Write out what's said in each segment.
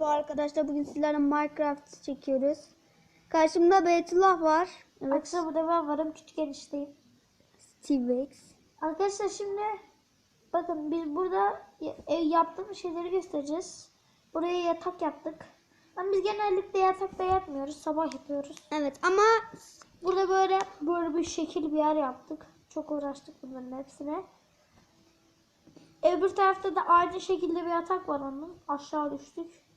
Bu arkadaşlar bugün sizlerle Minecraft çekiyoruz. Karşımda Beytullah var. Evet. Arkadaşlar burada ben varım. Küçük enişteyim. T-Rex. Arkadaşlar şimdi bakın biz burada ev yaptığımız şeyleri göstereceğiz. Buraya yatak yaptık. Ama biz genellikle yatakta yatmıyoruz. Sabah yapıyoruz. Evet ama Burada böyle böyle bir şekil bir yer yaptık. Çok uğraştık bunların hepsine. Öbür tarafta da aynı şekilde bir yatak var onun. Aşağı düştük.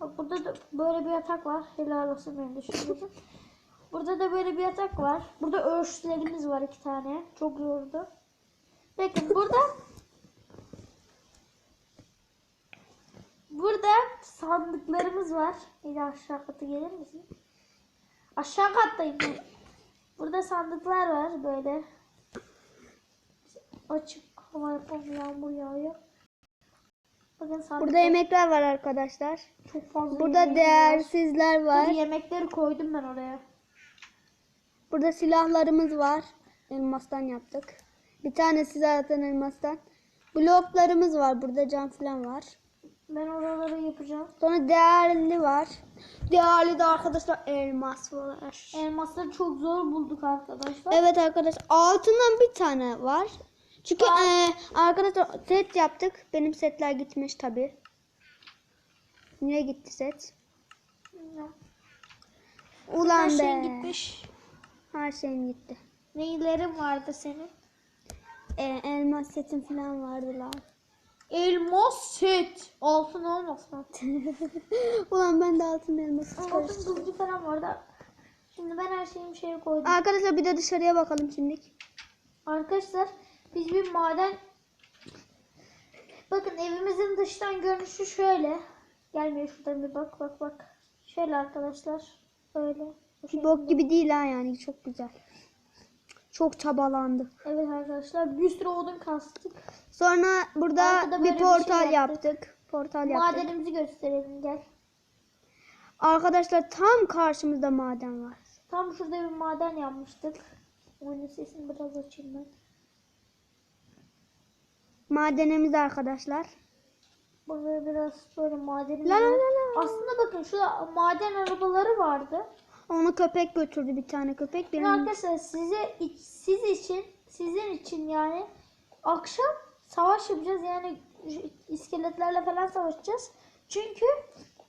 Burada da böyle bir yatak var. Helal olsun benim düşündüğüm. Burada da böyle bir yatak var. Burada örtülerimiz var iki tane. Çok yordu. Bakın burada Burada sandıklarımız var. Bir aşağı katı gelir misin? Aşağı kattayım ben. Burada sandıklar var böyle. Açık hava yapalım yağmur yağıyor. Bakın burada yemekler var arkadaşlar. çok fazla Burada yemeğimiz değersizler var. var. Burada yemekleri koydum ben oraya. Burada silahlarımız var. Elmastan yaptık. Bir tanesi zaten elmastan. Bloklarımız var. Burada cam falan var. Ben oraları yapacağım. Sonra değerli var. Değerli de arkadaşlar elmas var. Elmasları çok zor bulduk arkadaşlar. Evet arkadaşlar altından bir tane var. Çünkü eee, arkadaşlar set yaptık. Benim setler gitmiş tabi. Niye gitti set? Ulan Her be. şeyin gitmiş. Her şeyim gitti. Neylerin vardı senin? Ee, elmas setim falan vardı lan. Elmas set. Altın olmasın. Ulan ben de altın elması Altın çıkarmıştım. kılıcı falan vardı. Şimdi ben her şeyimi şeye koydum. Arkadaşlar bir de dışarıya bakalım şimdilik. Arkadaşlar biz bir maden Bakın evimizin dıştan görünüşü şöyle. Gelmiyor şuradan bir bak bak bak. Şöyle arkadaşlar. Böyle. Bu Bir bok gibi değil ha yani çok güzel. Çok çabalandı. Evet arkadaşlar bir sürü odun kastık. Sonra burada Arkada bir böyle bir şey portal yaptık. yaptık. Portal yaptık. Madenimizi gösterelim gel. Arkadaşlar tam karşımızda maden var. Tam şurada bir maden yapmıştık. Oyunun sesini biraz açayım ben. Madenimiz arkadaşlar. Burada biraz böyle madenimiz La la la la. Aslında bakın şurada maden arabaları vardı. Onu köpek götürdü bir tane köpek. Benim... arkadaşlar size siz için sizin için yani akşam savaş yapacağız yani iskeletlerle falan savaşacağız. Çünkü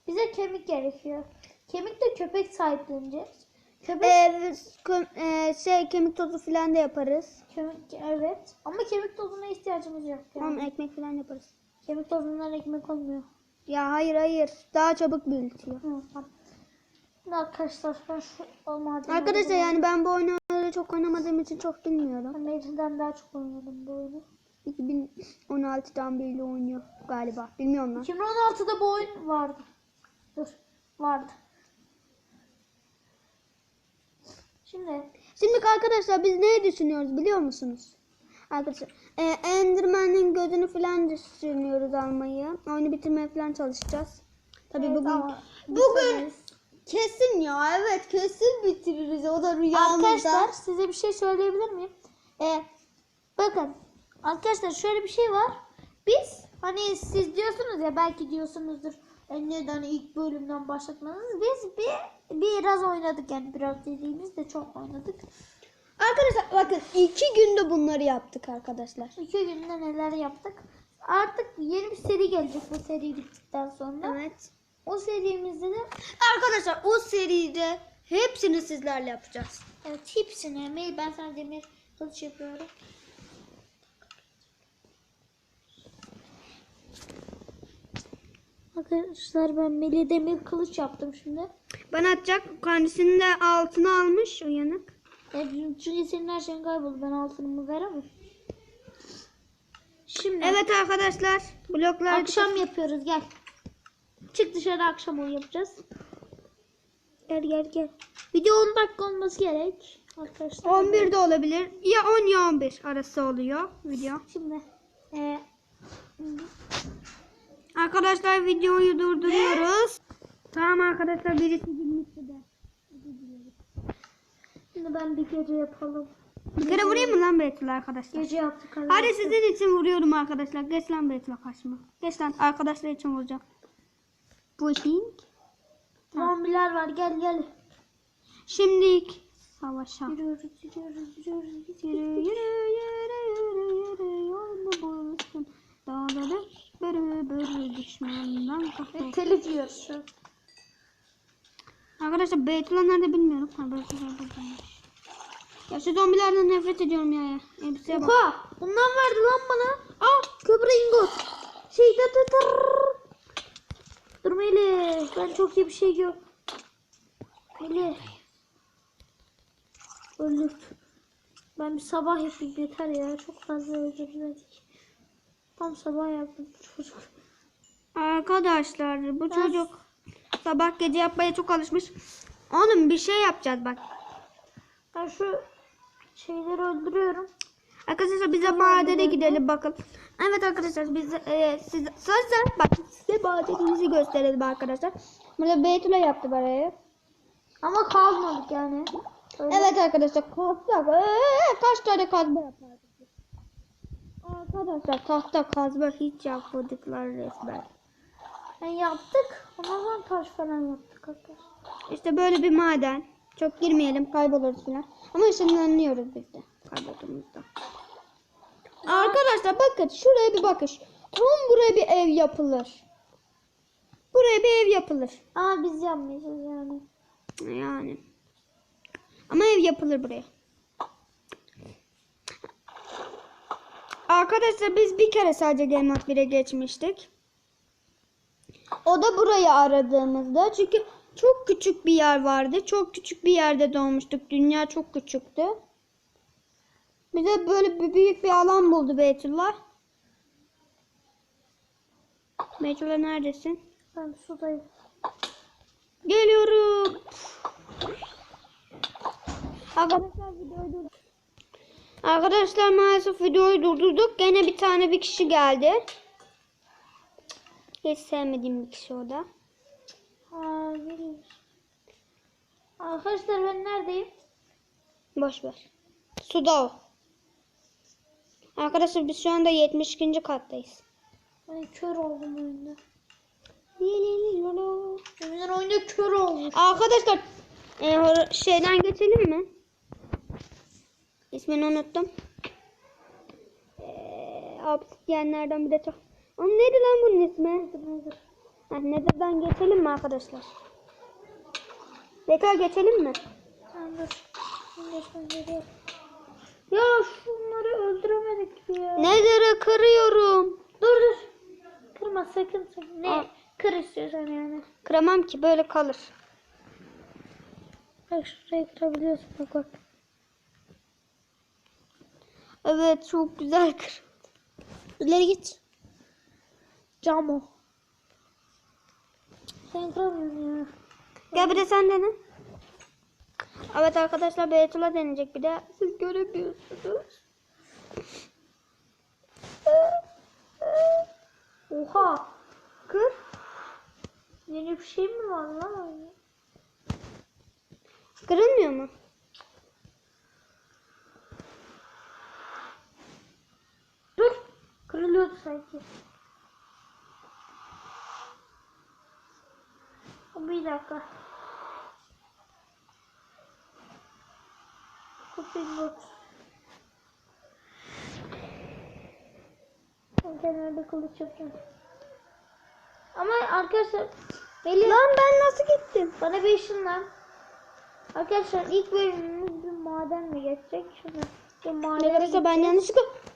bize kemik gerekiyor. Kemik de köpek sahipleneceğiz. Köpek Ee, kö- e, şey kemik tozu falan da yaparız. kemik evet ama kemik tozuna ihtiyacımız yok. Yani. Tamam ekmek falan yaparız. Kemik tozundan ekmek olmuyor. Ya hayır hayır. Daha çabuk büyütüyor. Arkadaşlar ben şu o madeni Arkadaşlar yani ben bu oyunu çok oynamadığım için çok bilmiyorum. ben Meciden daha çok oynadım bu oyunu. 2016'dan beri oynuyor galiba. Bilmiyorum lan. 2016'da bu oyun vardı. Dur. Vardı. Şimdi Şimdi arkadaşlar biz neyi düşünüyoruz biliyor musunuz? Arkadaşlar e, Enderman'in gözünü falan düşünüyoruz almayı. Oyunu bitirmeye falan çalışacağız. Tabii Evet, bugün bugün kesin ya evet kesin bitiririz o da rüyamızda. arkadaşlar size bir şey söyleyebilir miyim? Ee, bakın arkadaşlar şöyle bir şey var. Biz hani siz diyorsunuz ya belki diyorsunuzdur e, neden ilk bölümden başlatmadınız? Biz bir biraz oynadık yani biraz dediğimizde çok oynadık. Arkadaşlar bakın iki günde bunları yaptık arkadaşlar. İki günde neler yaptık. Artık yeni bir seri gelecek bu seri bittikten sonra. Evet. O serimizde de Arkadaşlar o seride hepsini sizlerle yapacağız. evet, hepsini ben sana demir kılıç yapıyorum. Arkadaşlar ben Melih demir kılıç yaptım şimdi. Ben atacak kendisini de altına almış uyanık. Evet, çünkü senin her şeyin kayboldu. Ben altınımı veremem. Şimdi Evet arkadaşlar bloklar akşam yapıyoruz gel. Çık dışarı akşam oyun yapacağız. Gel gel gel. Video 10 dakika olması gerek. Arkadaşlar. 11 de olabilir. Ya 10 ya 11 arası oluyor video. Şimdi e, Arkadaşlar videoyu durduruyoruz. Tamam arkadaşlar birisi girmişti de. şimdi ben bir gece yapalım. Bir kere vurayım mı lan Beytullah arkadaşlar? Gece yaptık. Hadi arkadaşlar. sizin için vuruyorum arkadaşlar. Geç lan Beytullah karşıma. Geç lan arkadaşlar için vuracağım. Pushing. Zombiler var gel gel. Şimdilik savaşa. Yürüyoruz yürüyoruz yürüyoruz. Yürü yürü yürü yürü yürü yolda buluşsun. Dağda bürü bürü düşmandan. Telif yiyoruz şu an. Arkadaşlar Beytullah nerede bilmiyorum. Ha böyle şeyler buradaymış. Ya şu zombilerden nefret ediyorum ya. Elbiseye bak. Oha! Bundan verdi lan bana. Ah köprü ingot. Şey tı tı tır. Dur Melih. Ben çok iyi bir şey gör. Melih. Öldük. Ben bir sabah yapayım yeter ya. Çok fazla öldürmedik. Tam sabah yaptım çocuk. Arkadaşlar bu Ben- çocuk sabah gece yapmaya çok alışmış. Oğlum bir şey yapacağız bak. Ben şu şeyleri öldürüyorum. Arkadaşlar bize madene gidelim bakın. Evet arkadaşlar biz e, siz sözler bak size madenimizi gösterelim arkadaşlar. Burada Beytullah yaptı burayı. Ama kalmadık yani. Öyle. Evet arkadaşlar kazdık. Ee, kaç tane kazma yapardık? Arkadaşlar tahta kazma hiç yapmadıklar resmen. Yani yaptık. Ama zaman taş falan yaptık arkadaşlar. İşte böyle bir maden. Çok girmeyelim kayboluruz falan. Ama ışınlanıyoruz biz de kaybolduğumuzda. Arkadaşlar bakın şuraya bir bakış. Tam buraya bir ev yapılır. Buraya bir ev yapılır. Ama biz yapmayacağız yani. Yani. Ama ev yapılır buraya. Arkadaşlar biz bir kere sadece Game Mode 1'e geçmiştik. O da burayı aradığımızda. Çünkü çok küçük bir yer vardı. Çok küçük bir yerde doğmuştuk. Dünya çok küçüktü. Bize böyle bir büyük bir alan buldu Beytullah. Beytullah neredesin? Ben sudayım. Geliyorum. Arkadaşlar videoyu Arkadaşlar maalesef videoyu durdurduk. Gene bir tane bir kişi geldi. Hiç sevmediğim bir kişi o da. Aa. Arkadaşlar ben neredeyim? Boş ver. Suda o. Arkadaşlar biz şu anda 72. kattayız. Ben kör oldum oyunda. Yemin oyunda kör olmuş. Arkadaşlar e, şeyden geçelim mi? İsmini unuttum. Eee obsidyenlerden bir de çok. Oğlum neydi lan bunun ismi? Ha, Nether'dan geçelim mi arkadaşlar? Tekrar geçelim mi? Dur. Ya şunları öldüremedik ya. Nether'ı kırıyorum. Dur dur. Kırma sakın sakın. Ne? Al. Kır istiyorsan yani. Kıramam ki böyle kalır. Bak şurayı kırabiliyorsun bak bak. Evet çok güzel kır. İleri git. Cam o. Sen kıramıyorsun ya. Gel bir de sen dene. Evet arkadaşlar Beytullah deneyecek bir de. Siz göremiyorsunuz. Oha. Kır. Yeni bir şey mi var lan? Kırılmıyor mu? Kırılıyordu sanki. Bir dakika. Kupin bot. Ben kenarda kılıç yapacağım. Ama arkadaşlar Melih Lan ben nasıl gittim? bana bir ışınlan. Arkadaşlar ilk bölümümüz bir madenle geçecek. Maden. Arkadaşlar ben yanlışlıkla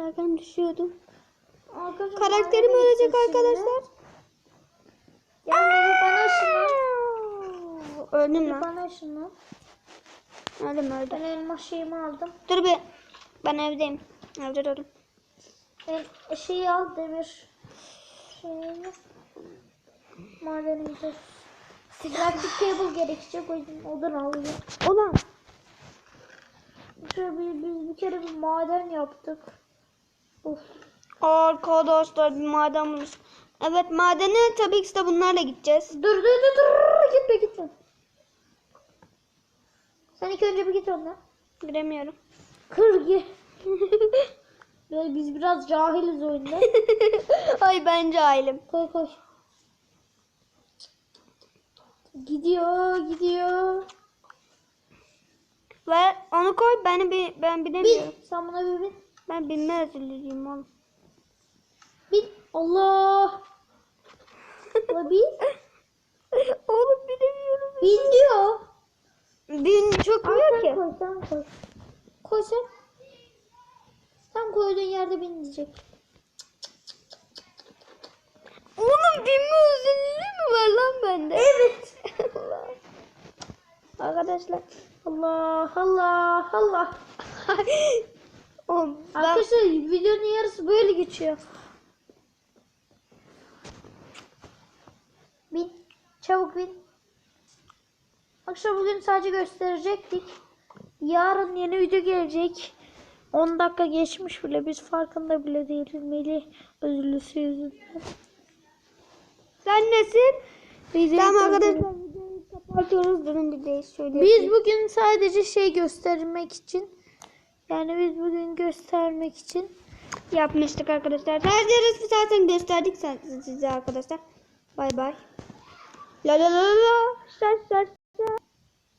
derken düşüyordum. Arkadaşlar, Karakterim ölecek arkadaşlar. Gel Melih bana ışınlan. Öldüm Melih lan. bana ışınlan. Öldüm öldüm. Ben elma şeyimi aldım. Dur bir. Ben evdeyim. Evde durdum. El, şeyi al demir. Şeyini. Madene gideceğiz. Crafting table gerekecek o yüzden odun alayım. Ulan. Şöyle bir, biz bir kere bir maden yaptık. Of. Arkadaşlar bir maden bulmuş. Evet madene tabii ki de bunlarla gideceğiz. Dur dur dur dur gitme gitme. Sen ilk önce bir git ondan. Giremiyorum. Kır gir. Böyle biz biraz cahiliz oyunda. Ay ben cahilim. koy koy. Gidiyor gidiyor. Ve onu koy beni bir ben Bin. bilemiyorum. Sen buna bir bin. Ben bilme özürlüyüm oğlum. Bin. Allah. La bin. oğlum bilemiyorum. Bin diyor. Bin çok sen ki. koy sen koy. Koy sen. Tam koyduğun yerde bin diyecek. Oğlum binme özürlüğü mü var lan bende? Evet. Allah. Arkadaşlar. Allah Allah Allah. Oğlum ben... Arkadaşlar videonun yarısı böyle geçiyor. Bin. Çabuk bin. Akşam bugün sadece gösterecektik. Yarın yeni video gelecek. 10 dakika geçmiş bile biz farkında bile değiliz Melih özürlüsü yüzünden. Sen nesin? Tamam arkadaşlar videoyu kapatıyoruz. Durun bir de şöyle. Biz bugün sadece şey göstermek için yani biz bugün göstermek için yapmıştık arkadaşlar. Sadece resmi zaten gösterdik size arkadaşlar. Bay bay. La la la la. Ses ses.